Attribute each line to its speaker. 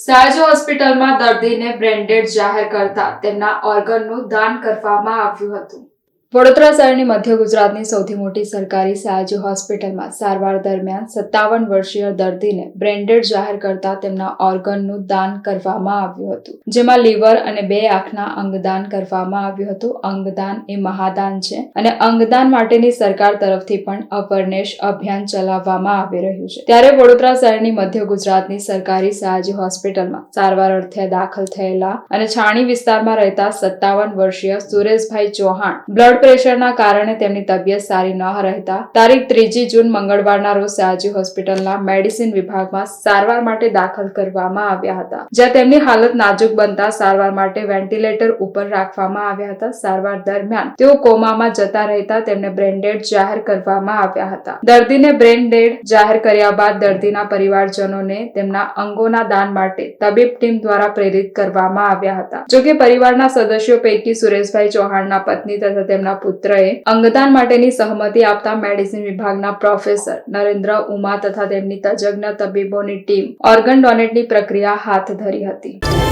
Speaker 1: સયાજી હોસ્પિટલમાં દર્દીને બ્રેન્ડેડ જાહેર કરતા તેમના ઓર્ગનનું દાન કરવામાં આવ્યું હતું. વડોદરા શહેરની મધ્ય ગુજરાતની સૌથી મોટી સરકારી સયાજી હોસ્પિટલમાં સારવાર દરમિયાન સત્તાવન વર્ષીય દર્દીને બ્રેન્ડેડ જાહેર કરતા તેમના ઓર્ગનનું દાન કરવામાં આવ્યું હતું. જેમાં લીવર અને બે આંખના અંગદાન કરવામાં આવ્યું હતું. અંગદાન એ મહાદાન છે અને અંગદાન માટેની સરકાર તરફથી પણ અવરનેશ અભિયાન ચલાવવામાં આવી રહ્યું છે. ત્યારે વડોદરા શહેરની મધ્ય ગુજરાતની સરકારી સયાજી હોસ્પિટલમાં સારવાર અર્થે દાખલ થયેલા અને છાણી વિસ્તારમાં રહેતા સત્તાવન વર્ષીય સુરેશભાઈ ચૌહાણ બ્લડ પ્રેશરના કારણે તેમની તબિયત સારી ન રહેતા. તારીખ ત્રીજી જૂન મંગળવારના રોજ સયાજી હોસ્પિટલના મેડિસિન વિભાગમાં સારવાર માટે દાખલ કરવામાં આવ્યા હતા. જ્યાં તેમની હાલત નાજુક બનતા સારવાર માટે વેન્ટિલેટર ઉપર રાખવામાં આવ્યા હતા. સારવાર દરમિયાન તેઓ કોમામાં જતા રહેતા તેમને બ્રેન્ડેડ જાહેર કરવામાં આવ્યા હતા. દર્દીને બ્રેન્ડેડ જાહેર કર્યા બાદ દર્દીના પરિવારજનોને તેમના અંગોના દાન માટે તબીબ ટીમ દ્વારા પ્રેરિત કરવામાં આવ્યા હતા. જોકે પરિવારના સદસ્યો પૈકી સુરેશભાઈ ચૌહાણના પત્ની તથા તેમના પુત્રએ અંગદાન માટેની સહમતિ આપતા મેડિસિન વિભાગના પ્રોફેસર નરેન્દ્ર ઉમા તથા તેમની તજજ્ઞ તબીબોની ટીમ ઓર્ગન ડોનેટની પ્રક્રિયા હાથ ધરી હતી.